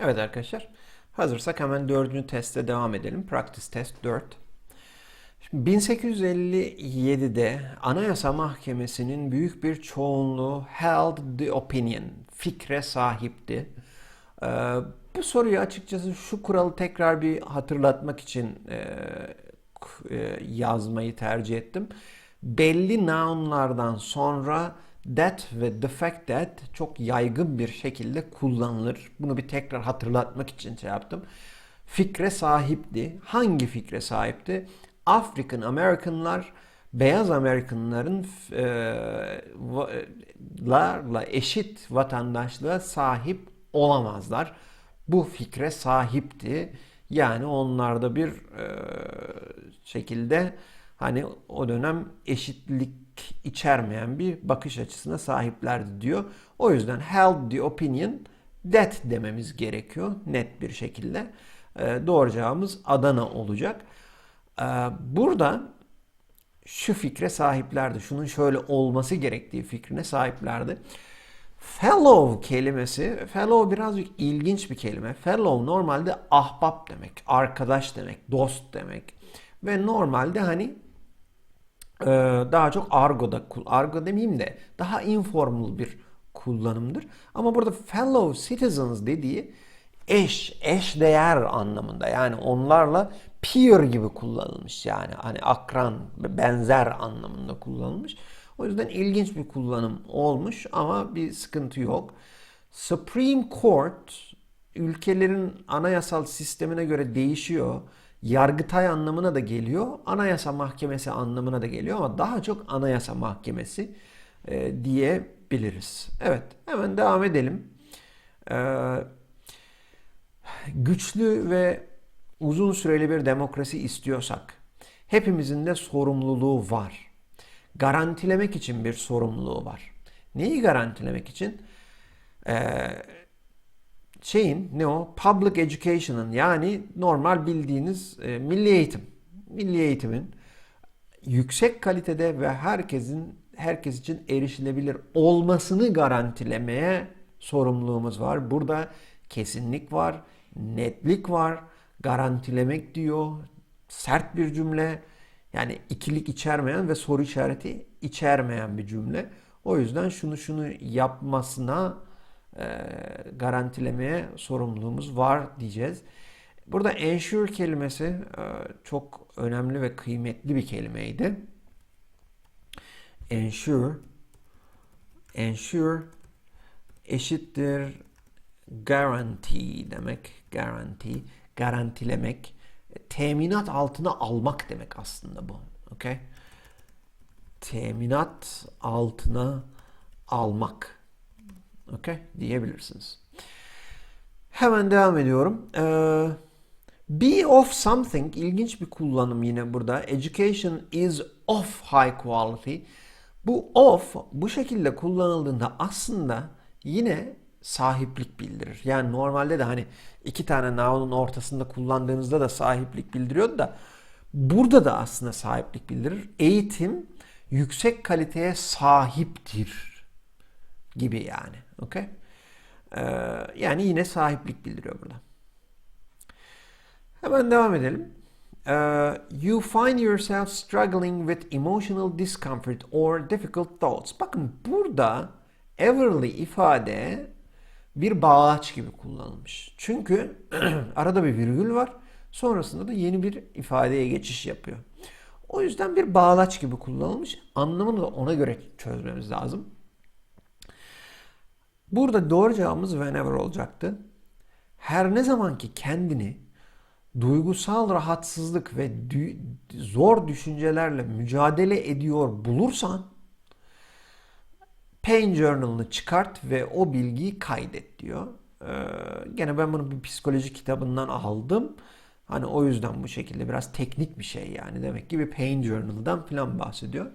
Evet arkadaşlar. Hazırsak hemen dördüncü teste devam edelim. Practice test 4. Şimdi 1857'de Anayasa Mahkemesi'nin büyük bir çoğunluğu held the opinion, fikre sahipti. Ee, bu soruyu açıkçası şu kuralı tekrar bir hatırlatmak için e, e, yazmayı tercih ettim. Belli nounlardan sonra that ve the fact that çok yaygın bir şekilde kullanılır. Bunu bir tekrar hatırlatmak için şey yaptım. Fikre sahipti. Hangi fikre sahipti? African Americanlar beyaz Amerikanların e, larla eşit vatandaşlığa sahip olamazlar. Bu fikre sahipti. Yani onlarda bir e, şekilde hani o dönem eşitlik içermeyen bir bakış açısına sahiplerdi diyor. O yüzden held the opinion that dememiz gerekiyor net bir şekilde. E, doğru cevabımız Adana olacak. E, burada şu fikre sahiplerdi. Şunun şöyle olması gerektiği fikrine sahiplerdi. Fellow kelimesi, fellow birazcık ilginç bir kelime. Fellow normalde ahbap demek, arkadaş demek, dost demek. Ve normalde hani daha çok argoda, argo demeyeyim de daha informal bir kullanımdır. Ama burada fellow citizens dediği eş, eş değer anlamında. Yani onlarla peer gibi kullanılmış. Yani hani akran, benzer anlamında kullanılmış. O yüzden ilginç bir kullanım olmuş ama bir sıkıntı yok. Supreme Court ülkelerin anayasal sistemine göre değişiyor. Yargıtay anlamına da geliyor. Anayasa Mahkemesi anlamına da geliyor ama daha çok Anayasa Mahkemesi e, diyebiliriz. Evet, hemen devam edelim. Ee, güçlü ve uzun süreli bir demokrasi istiyorsak hepimizin de sorumluluğu var. Garantilemek için bir sorumluluğu var. Neyi garantilemek için? Ee, şeyin ne o? Public education'ın yani normal bildiğiniz e, milli eğitim. Milli eğitimin yüksek kalitede ve herkesin herkes için erişilebilir olmasını garantilemeye sorumluluğumuz var. Burada kesinlik var, netlik var, garantilemek diyor. Sert bir cümle. Yani ikilik içermeyen ve soru işareti içermeyen bir cümle. O yüzden şunu şunu yapmasına garantilemeye sorumluluğumuz var diyeceğiz. Burada ensure kelimesi e, çok önemli ve kıymetli bir kelimeydi. Ensure ensure eşittir guarantee demek. Guarantee, garantilemek. Teminat altına almak demek aslında bu. Okay? Teminat altına almak. Okay? Diyebilirsiniz. Hemen devam ediyorum. Ee, be of something ilginç bir kullanım yine burada. Education is of high quality. Bu of bu şekilde kullanıldığında aslında yine sahiplik bildirir. Yani normalde de hani iki tane noun'un ortasında kullandığınızda da sahiplik bildiriyordu da burada da aslında sahiplik bildirir. Eğitim yüksek kaliteye sahiptir gibi yani. Okay? Ee, yani yine sahiplik bildiriyor burada. Hemen devam edelim. Ee, you find yourself struggling with emotional discomfort or difficult thoughts. Bakın burada everly ifade bir bağlaç gibi kullanılmış. Çünkü arada bir virgül var. Sonrasında da yeni bir ifadeye geçiş yapıyor. O yüzden bir bağlaç gibi kullanılmış. Anlamını da ona göre çözmemiz lazım. Burada doğru cevabımız whenever olacaktı. Her ne zaman ki kendini duygusal rahatsızlık ve zor düşüncelerle mücadele ediyor bulursan Pain Journal'ını çıkart ve o bilgiyi kaydet diyor. Ee, gene ben bunu bir psikoloji kitabından aldım. Hani o yüzden bu şekilde biraz teknik bir şey yani. Demek ki bir Pain Journal'dan falan bahsediyor.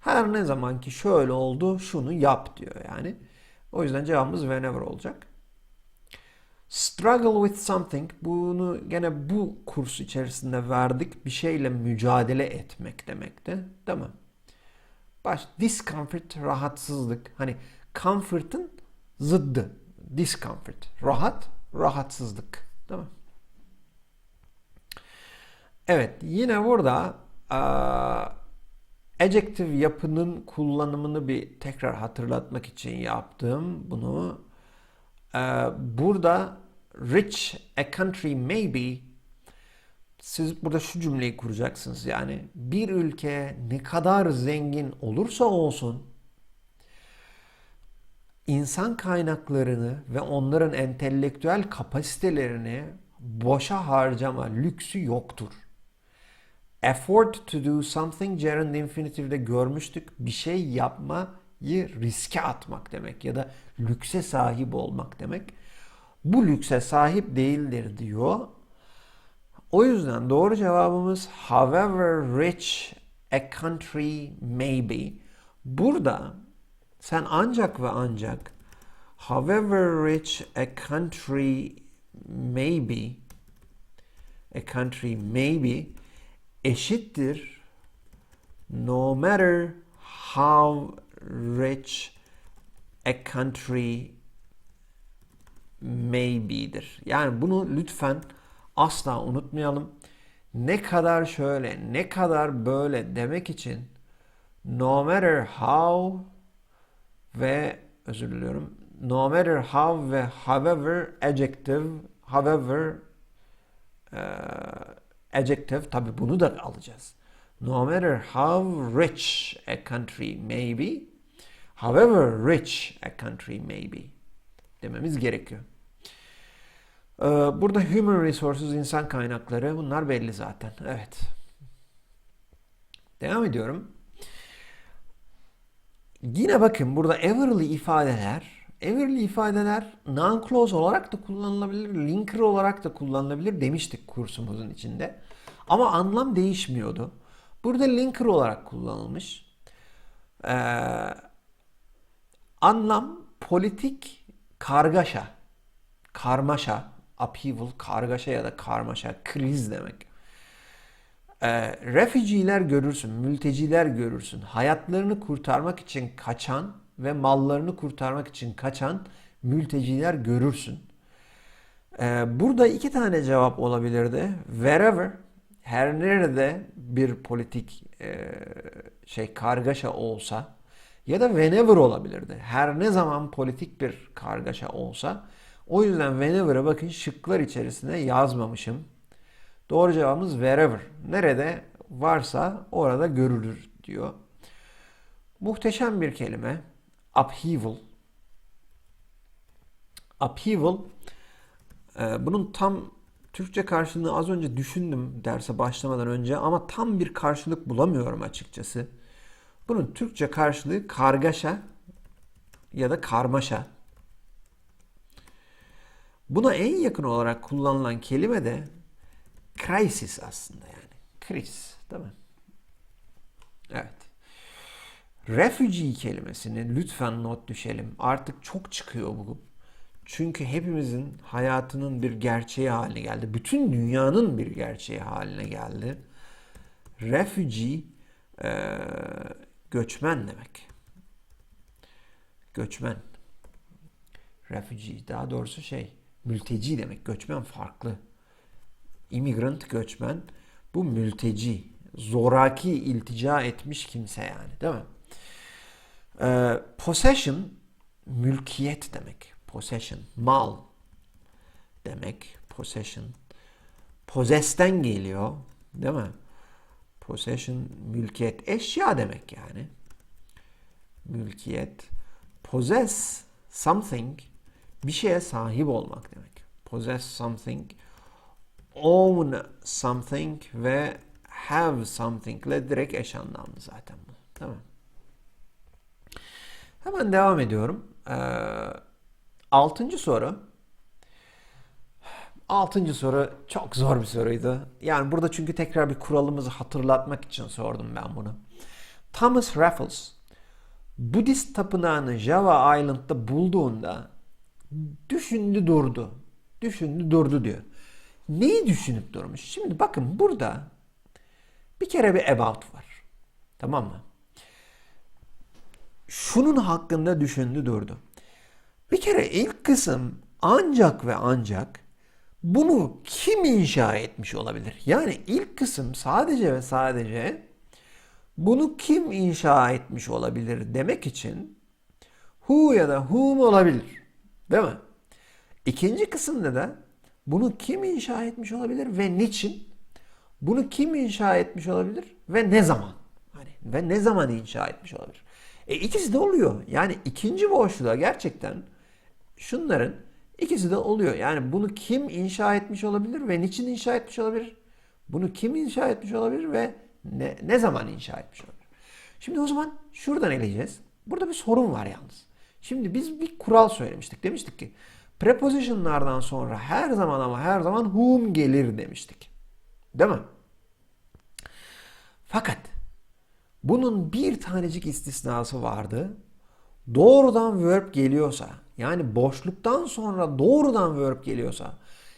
Her ne zaman ki şöyle oldu şunu yap diyor yani. O yüzden cevabımız whenever olacak. Struggle with something. Bunu gene bu kurs içerisinde verdik. Bir şeyle mücadele etmek demekti. Değil mi? Baş, discomfort, rahatsızlık. Hani comfort'ın zıddı. Discomfort. Rahat, rahatsızlık. Değil mi? Evet, yine burada eee, adjective yapının kullanımını bir tekrar hatırlatmak için yaptım bunu. Eee, burada rich a country may be siz burada şu cümleyi kuracaksınız yani bir ülke ne kadar zengin olursa olsun insan kaynaklarını ve onların entelektüel kapasitelerini boşa harcama lüksü yoktur. Afford to do something gerund infinitive'de görmüştük. Bir şey yapmayı riske atmak demek ya da lükse sahip olmak demek. Bu lükse sahip değildir diyor. O yüzden doğru cevabımız however rich a country may be. Burada sen ancak ve ancak however rich a country may be a country may be eşittir no matter how rich a country maybe'dir. Yani bunu lütfen asla unutmayalım. Ne kadar şöyle, ne kadar böyle demek için no matter how ve özür diliyorum. No matter how ve however adjective, however adjective tabi bunu da alacağız. No matter how rich a country may be, however rich a country may be dememiz gerekiyor. Ee, Burada human resources, insan kaynakları bunlar belli zaten. Evet. Devam ediyorum. Yine bakın burada everly ifadeler, everly ifadeler non-clause olarak da kullanılabilir, linker olarak da kullanılabilir demiştik kursumuzun içinde. Ama anlam değişmiyordu. Burada linker olarak kullanılmış. Ee, anlam politik kargaşa, karmaşa, upheaval, kargaşa ya da karmaşa, kriz demek. Ee, refugee'ler görürsün, mülteciler görürsün. Hayatlarını kurtarmak için kaçan ve mallarını kurtarmak için kaçan mülteciler görürsün. Ee, burada iki tane cevap olabilirdi. Wherever, her nerede bir politik e, şey kargaşa olsa ya da whenever olabilirdi. Her ne zaman politik bir kargaşa olsa. O yüzden whenever'a bakın şıklar içerisine yazmamışım. Doğru cevabımız wherever. Nerede varsa orada görülür diyor. Muhteşem bir kelime. Upheaval. Upheaval. e, bunun tam Türkçe karşılığını az önce düşündüm derse başlamadan önce ama tam bir karşılık bulamıyorum açıkçası. Bunun Türkçe karşılığı kargaşa ya da karmaşa. Buna en yakın olarak kullanılan kelime de crisis aslında yani. Kriz, değil mi? Evet. Refugee kelimesini lütfen not düşelim. Artık çok çıkıyor bu. Çünkü hepimizin hayatının bir gerçeği haline geldi. Bütün dünyanın bir gerçeği haline geldi. Refugee e, göçmen demek. Göçmen. Refugee daha doğrusu şey mülteci demek. Göçmen farklı. Immigrant göçmen. Bu mülteci. Zoraki iltica etmiş kimse yani değil mi? Ee, possession mülkiyet demek. Possession. Mal demek. Possession. Possess'ten geliyor. Değil mi? Possession mülkiyet. Eşya demek yani. Mülkiyet. Possess something bir şeye sahip olmak demek. Possess something, own something ve have something ile direkt eş anlamlı zaten bu. Tamam. Hemen devam ediyorum. Ee, altıncı soru. Altıncı soru çok zor bir soruydu. Yani burada çünkü tekrar bir kuralımızı hatırlatmak için sordum ben bunu. Thomas Raffles Budist tapınağını Java Island'da bulduğunda düşündü durdu. Düşündü durdu diyor. Neyi düşünüp durmuş? Şimdi bakın burada bir kere bir about var. Tamam mı? Şunun hakkında düşündü durdu. Bir kere ilk kısım Ancak ve ancak bunu kim inşa etmiş olabilir? Yani ilk kısım sadece ve sadece bunu kim inşa etmiş olabilir demek için who ya da whom olabilir. Değil mi? İkinci kısımda da bunu kim inşa etmiş olabilir ve niçin? Bunu kim inşa etmiş olabilir ve ne zaman? Hani ve ne zaman inşa etmiş olabilir? E ikisi de oluyor. Yani ikinci boşluğa gerçekten şunların ikisi de oluyor. Yani bunu kim inşa etmiş olabilir ve niçin inşa etmiş olabilir? Bunu kim inşa etmiş olabilir ve ne, ne zaman inşa etmiş olabilir? Şimdi o zaman şuradan eleyeceğiz. Burada bir sorun var yalnız. Şimdi biz bir kural söylemiştik. Demiştik ki prepositionlardan sonra her zaman ama her zaman whom gelir demiştik. Değil mi? Fakat bunun bir tanecik istisnası vardı. Doğrudan verb geliyorsa yani boşluktan sonra doğrudan verb geliyorsa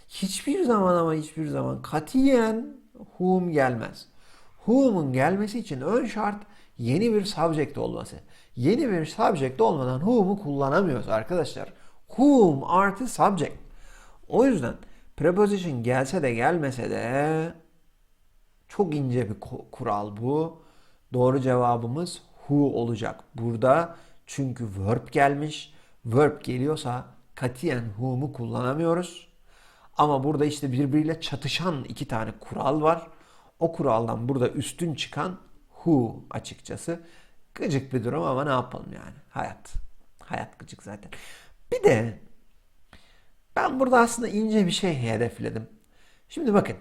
hiçbir zaman ama hiçbir zaman katiyen whom gelmez. Whom'un gelmesi için ön şart yeni bir subject olması. Yeni bir subject olmadan whom'u kullanamıyoruz arkadaşlar. Whom artı subject. O yüzden preposition gelse de gelmese de çok ince bir kural bu. Doğru cevabımız who olacak burada. Çünkü verb gelmiş. Verb geliyorsa katiyen who'mu kullanamıyoruz. Ama burada işte birbiriyle çatışan iki tane kural var. O kuraldan burada üstün çıkan who açıkçası. Gıcık bir durum ama ne yapalım yani. Hayat. Hayat gıcık zaten. Bir de ben burada aslında ince bir şey hedefledim. Şimdi bakın.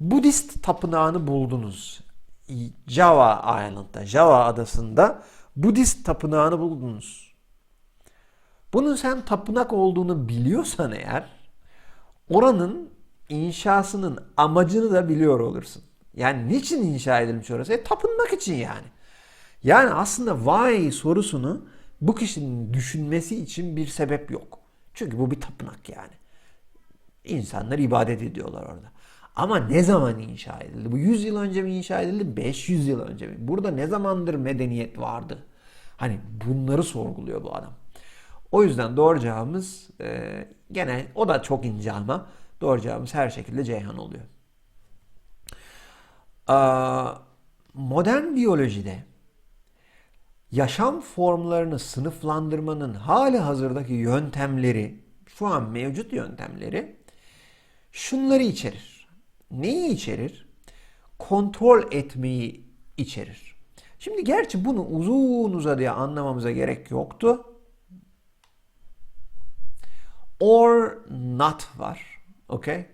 Budist tapınağını buldunuz. Java Island'da, Java adasında Budist tapınağını buldunuz. Bunun sen tapınak olduğunu biliyorsan eğer oranın inşasının amacını da biliyor olursun. Yani niçin inşa edilmiş orası? E, tapınmak için yani. Yani aslında why sorusunu bu kişinin düşünmesi için bir sebep yok. Çünkü bu bir tapınak yani. İnsanlar ibadet ediyorlar orada. Ama ne zaman inşa edildi? Bu 100 yıl önce mi inşa edildi? 500 yıl önce mi? Burada ne zamandır medeniyet vardı? Hani bunları sorguluyor bu adam. O yüzden doğru cevabımız e, gene o da çok ince ama doğru cevabımız her şekilde Ceyhan oluyor. Aa, modern biyolojide yaşam formlarını sınıflandırmanın hali hazırdaki yöntemleri, şu an mevcut yöntemleri şunları içerir. Neyi içerir? Kontrol etmeyi içerir. Şimdi gerçi bunu uzun uzadıya anlamamıza gerek yoktu. Or not var. Okay?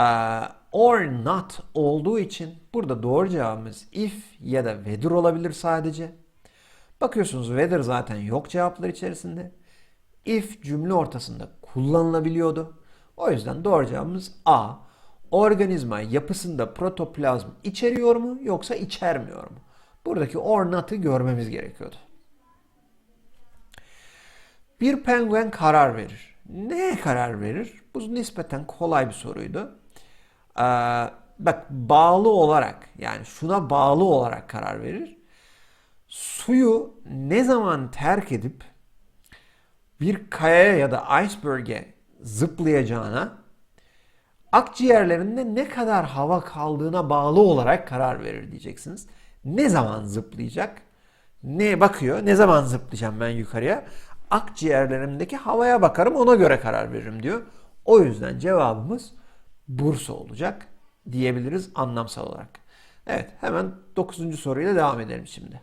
Uh, or not olduğu için burada doğru cevabımız if ya da whether olabilir sadece. Bakıyorsunuz whether zaten yok cevaplar içerisinde. If cümle ortasında kullanılabiliyordu. O yüzden doğru cevabımız A. Organizma yapısında protoplazm içeriyor mu yoksa içermiyor mu? Buradaki or not'ı görmemiz gerekiyordu. Bir penguen karar verir. Neye karar verir? Bu nispeten kolay bir soruydu. Ee, bak bağlı olarak yani şuna bağlı olarak karar verir. Suyu ne zaman terk edip bir kayaya ya da iceberg'e zıplayacağına akciğerlerinde ne kadar hava kaldığına bağlı olarak karar verir diyeceksiniz. Ne zaman zıplayacak? Ne bakıyor? Ne zaman zıplayacağım ben yukarıya? Akciğerlerimdeki havaya bakarım ona göre karar veririm diyor. O yüzden cevabımız Bursa olacak diyebiliriz anlamsal olarak. Evet hemen 9. soruyla devam edelim şimdi.